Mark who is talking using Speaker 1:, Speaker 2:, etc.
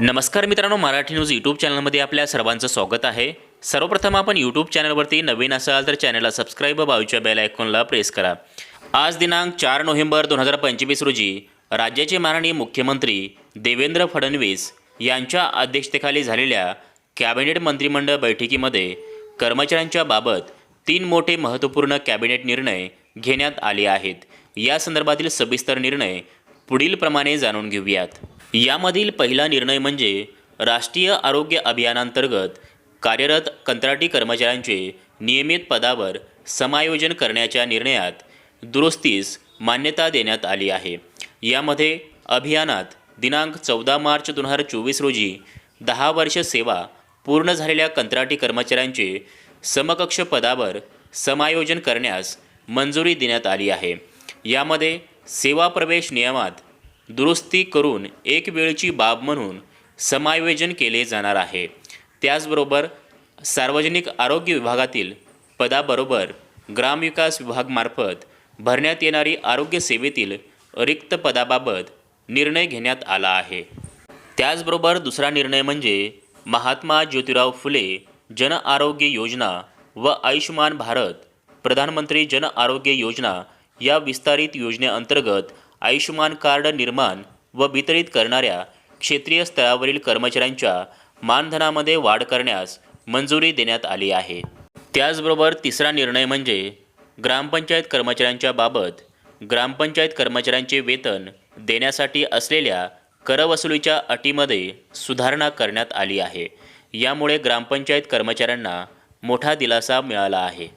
Speaker 1: नमस्कार मित्रांनो Marathi news YouTube चॅनलमध्ये आपल्या सर्वांचं स्वागत आहे. सर्वप्रथम आपण यूट्यूब चॅनलवरती नवीन असाल तर चॅनलला सबस्क्राईब व बाजूच्या बेल आयकॉनला प्रेस करा. आज दिनांक चार नोव्हेंबर दोन हजार पंचवीस रोजी राज्याचे माननीय मुख्यमंत्री देवेंद्र फडणवीस यांच्या अध्यक्षतेखाली झालेल्या कॅबिनेट मंत्रिमंडळ बैठकीमध्ये कर्मचाऱ्यांच्या बाबत तीन मोठे महत्त्वपूर्ण कॅबिनेट निर्णय घेण्यात आले आहेत. या संदर्भातील सविस्तर निर्णय पुढील प्रमाणे जाणून घेऊयात. यामधील पहिला निर्णय म्हणजे राष्ट्रीय आरोग्य अभियानांतर्गत कार्यरत कंत्राटी कर्मचाऱ्यांचे नियमित पदावर समायोजन करण्याच्या निर्णयात दुरुस्तीस मान्यता देण्यात आली आहे. यामध्ये अभियानात दिनांक चौदा मार्च दोन हजार चोवीस रोजी दहा वर्ष सेवा पूर्ण झालेल्या कंत्राटी कर्मचाऱ्यांचे समकक्ष पदावर समायोजन करण्यास मंजुरी देण्यात आली आहे. यामध्ये सेवा प्रवेश नियमात दुरुस्ती करून एक वेळची बाब म्हणून समायोजन केले जाणार आहे. त्याचबरोबर सार्वजनिक आरोग्य विभागातील पदाबरोबर ग्रामविकास विभागमार्फत भरण्यात येणारी आरोग्य सेवेतील रिक्त पदाबाबत निर्णय घेण्यात आला आहे. त्याचबरोबर दुसरा निर्णय म्हणजे महात्मा ज्योतिराव फुले जन आरोग्य योजना व आयुष्यमान भारत प्रधानमंत्री जन आरोग्य योजना या विस्तारित योजनेअंतर्गत आयुष्यमान कार्ड निर्माण व वितरित करणाऱ्या क्षेत्रीय स्तरावरील कर्मचाऱ्यांच्या मानधनामध्ये वाढ करण्यास मंजुरी देण्यात आली आहे. त्याचबरोबर तिसरा निर्णय म्हणजे ग्रामपंचायत कर्मचाऱ्यांच्या बाबत ग्रामपंचायत कर्मचाऱ्यांचे वेतन देण्यासाठी असलेल्या करवसुलीच्या अटीमध्ये सुधारणा करण्यात आली आहे. यामुळे ग्रामपंचायत कर्मचाऱ्यांना मोठा दिलासा मिळाला आहे.